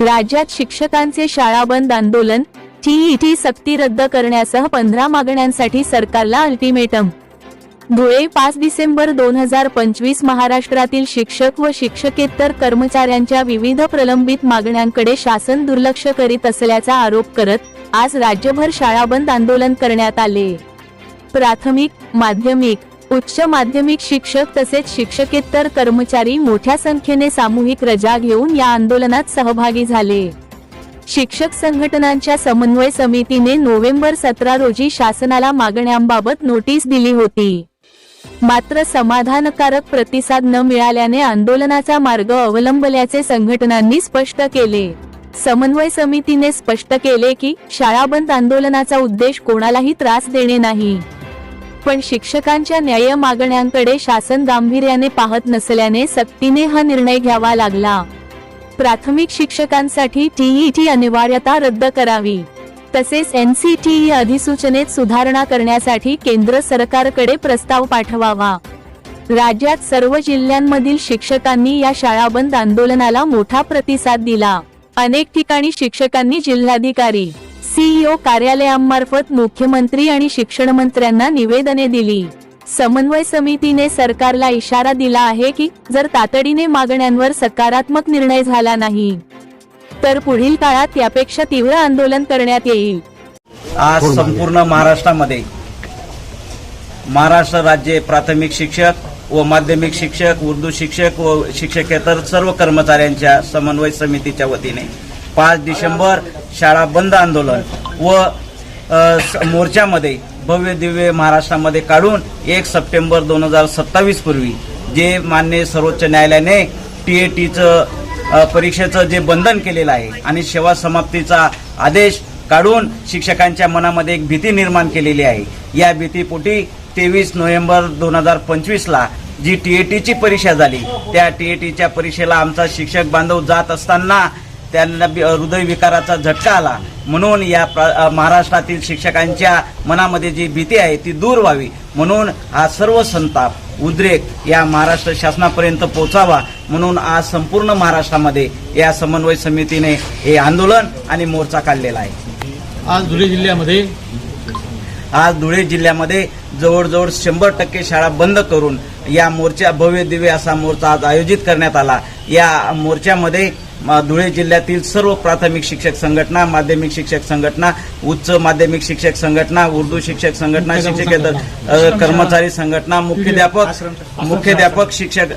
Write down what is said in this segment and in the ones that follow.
राज्यात शिक्षकांचे शाळा बंद आंदोलन टीईटी सक्ती रद्द करण्यासह पंधरा मागण्यांसाठी सरकारला अल्टिमेटम धुळे पाच डिसेंबर दोन हजार पंचवीस महाराष्ट्रातील शिक्षक व शिक्षकेतर कर्मचाऱ्यांच्या विविध प्रलंबित मागण्यांकडे शासन दुर्लक्ष करीत असल्याचा आरोप करत आज राज्यभर शाळा बंद आंदोलन करण्यात आले. प्राथमिक माध्यमिक उच्च माध्यमिक शिक्षक तसेच शिक्षकेतर कर्मचारी मोठ्या संख्येने सामूहिक रजा घेऊन या आंदोलनात सहभागी झाले. शिक्षक संघटनांच्या समन्वय समितीने नोव्हेंबर सतरा रोजी शासनाला मागण्यांबाबत नोटीस दिली होती. मात्र समाधानकारक प्रतिसाद न मिळाल्याने आंदोलनाचा मार्ग अवलंबल्याचे संघटनांनी स्पष्ट केले. समन्वय समितीने स्पष्ट केले की शाळा बंद आंदोलनाचा उद्देश कोणालाही त्रास देणे नाही. पण शिक्षकांच्या न्याय मागण्यांकडे शासन गांभीर्याने पाहत नसल्याने सक्तीने हा निर्णय घ्यावा लागला. प्राथमिक शिक्षकांसाठी टीईटी अनिवार्यता रद्द करावी. तसेच एनसीटीई अधिसूचनेत सुधारणा करण्यासाठी केंद्र सरकारकडे प्रस्ताव पाठवावा. राज्यात सर्व जिल्ह्यांमधील शिक्षकांनी या शाळा बंद आंदोलनाला मोठा प्रतिसाद दिला. अनेक ठिकाणी शिक्षकांनी जिल्हाधिकारी सीईओ कार्यालयांमार्फत मुख्यमंत्री आणि शिक्षण मंत्र्यांना निवेदने दिली. समन्वय समितीने सरकारला इशारा दिला आहे की जर तातडीने मागण्यांवर सकारात्मक निर्णय झाला नाही तर पुढील काळात यापेक्षा तीव्र आंदोलन करण्यात येईल. आज संपूर्ण महाराष्ट्रामध्ये महाराष्ट्र राज्य प्राथमिक शिक्षक व माध्यमिक शिक्षक उर्दू शिक्षक व शिक्षकेतर सर्व कर्मचाऱ्यांच्या समन्वय समितीच्या वतीने पाच डिसेंबर शाळा बंद आंदोलन व मोर्चामध्ये भव्य दिव्य महाराष्ट्रामध्ये काढून एक सप्टेंबर दोन हजार सत्तावीस पूर्वी जे मान्य सर्वोच्च न्यायालयाने टी ए टीचं परीक्षेचं जे बंधन केलेलं आहे आणि सेवा समाप्तीचा आदेश काढून शिक्षकांच्या मनामध्ये एक भीती निर्माण केलेली आहे. या भीतीपोटी तेवीस नोव्हेंबर दोन हजार पंचवीसला जी टी ए टीची परीक्षा झाली त्या टी ए टीच्या परीक्षेला आमचा शिक्षक बांधव जात असताना त्यांना हृदयविकाराचा झटका आला. म्हणून या प्रा- महाराष्ट्रातील शिक्षकांच्या मनामध्ये जी भीती आहे ती दूर व्हावी. म्हणून हा सर्व संताप उद्रेक या महाराष्ट्र शासनापर्यंत पोहोचावा. म्हणून आज संपूर्ण महाराष्ट्रामध्ये या समन्वय समितीने हे आंदोलन आणि मोर्चा काढलेला आहे. आज धुळे जिल्ह्यामध्ये? आज धुळे जिल्ह्यामध्ये जवळजवळ शंभर टक्के शाळा बंद करून या मोर्चा भव्य दिव्य असा मोर्चा आज आयोजित करण्यात आला. या मोर्चामध्ये धुळे जिल्ह्यातील सर्व प्राथमिक शिक्षक संघटना माध्यमिक शिक्षक संघटना उच्च माध्यमिक शिक्षक संघटना उर्दू शिक्षक संघटना शिक्षकेतर अ, कर्मचारी संघटना मुख्याध्यापक मुख्याध्यापक शिक्षक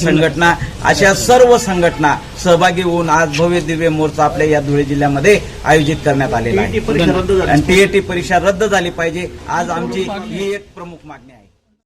संघटना अशा सर्व संघटना सहभागी होऊन आज भव्य दिव्य मोर्चा आपल्या या धुळे जिल्ह्यामध्ये आयोजित करण्यात आलेला आहे. आणि टीएटी परीक्षा रद्द झाली पाहिजे. आज आमची ही एक प्रमुख मागणी आहे.